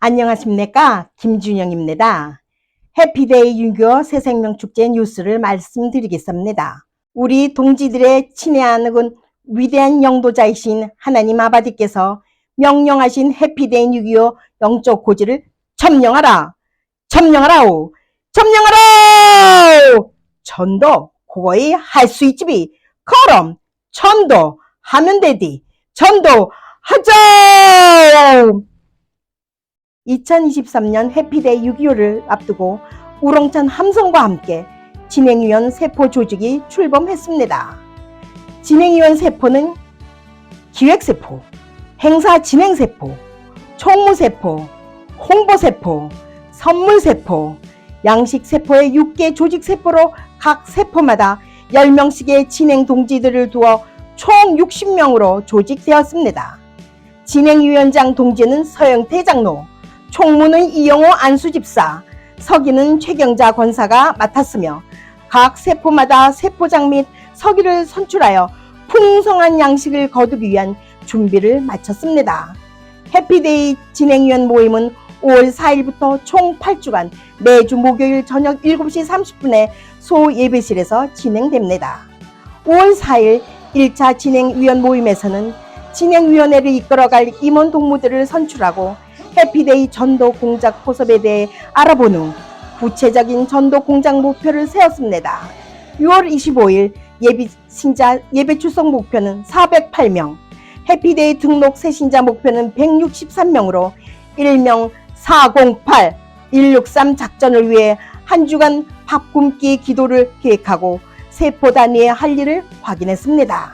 안녕하십니까? 김준영입니다. 해피데이 유교 새생명축제 뉴스를 말씀드리겠습니다. 우리 동지들의 친애하는 위대한 영도자이신 하나님 아버지께서 명령하신 해피데이 6.25 영적 고지를 점령하라. 점령하라오. 점령하라 전도 그거이 할 수 있지비 그럼 전도 하면 되디 전도 하자 2023년 해피데이 6.25를 앞두고 우렁찬 함성과 함께 진행위원 세포 조직이 출범했습니다. 진행위원 세포는 기획세포, 행사 진행세포, 총무세포, 홍보세포, 선물세포, 양식세포의 6개 조직세포로 각 세포마다 10명씩의 진행 동지들을 두어 총 60명으로 조직되었습니다. 진행위원장 동지는 서영태 장로, 총무는 이영호 안수집사, 서기는 최경자 권사가 맡았으며 각 세포마다 세포장 및 서기를 선출하여 풍성한 양식을 거두기 위한 준비를 마쳤습니다. 해피데이 진행위원 모임은 5월 4일부터 총 8주간 매주 목요일 저녁 7시 30분에 소 예배실에서 진행됩니다. 5월 4일 1차 진행위원 모임에서는 진행위원회를 이끌어갈 임원 동무들을 선출하고 해피데이 전도 공작 포섭에 대해 알아본 후 구체적인 전도 공작 목표를 세웠습니다. 6월 25일 예비 신자 예배 출석 목표는 408명, 해피데이 등록 새신자 목표는 163명으로 일명 408, 163 작전을 위해 한 주간 밥 굶기 기도를 계획하고 세포 단위의 할 일을 확인했습니다.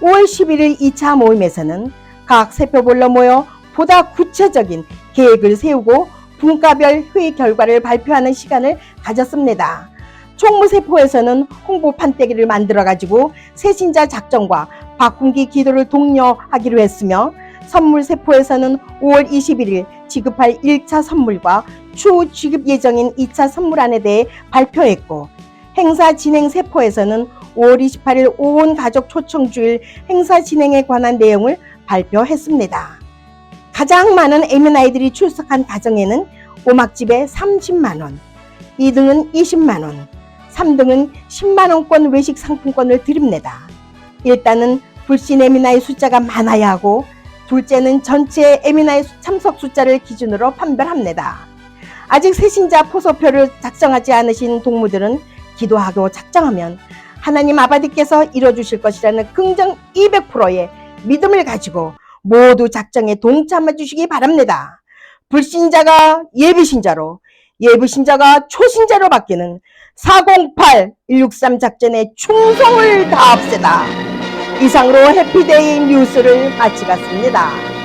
5월 11일 2차 모임에서는 각 세포별로 모여 보다 구체적인 계획을 세우고 분과별 회의 결과를 발표하는 시간을 가졌습니다. 총무세포에서는 홍보 판때기를 만들어 가지고 새신자 작전과 바꾼기 기도를 독려하기로 했으며 선물세포에서는 5월 21일 지급할 1차 선물과 추후 지급 예정인 2차 선물안에 대해 발표했고 행사 진행 세포에서는 5월 28일 오온 가족 초청 주일 행사 진행에 관한 내용을 발표했습니다. 가장 많은 에미나이들이 출석한 가정에는 오막집에 30만원, 2등은 20만원, 3등은 10만원권 외식 상품권을 드립니다. 일단은 불신 에미나이 숫자가 많아야 하고 둘째는 전체 에미나이 참석 숫자를 기준으로 판별합니다. 아직 새신자 포소표를 작성하지 않으신 동무들은 기도하고 작정하면 하나님 아버지께서 이뤄주실 것이라는 긍정 200%의 믿음을 가지고 모두 작정에 동참해 주시기 바랍니다. 불신자가 예비신자로, 예비신자가 초신자로 바뀌는 408, 163 작전에 충성을 다합시다. 이상으로 해피데이 뉴스를 마치겠습니다.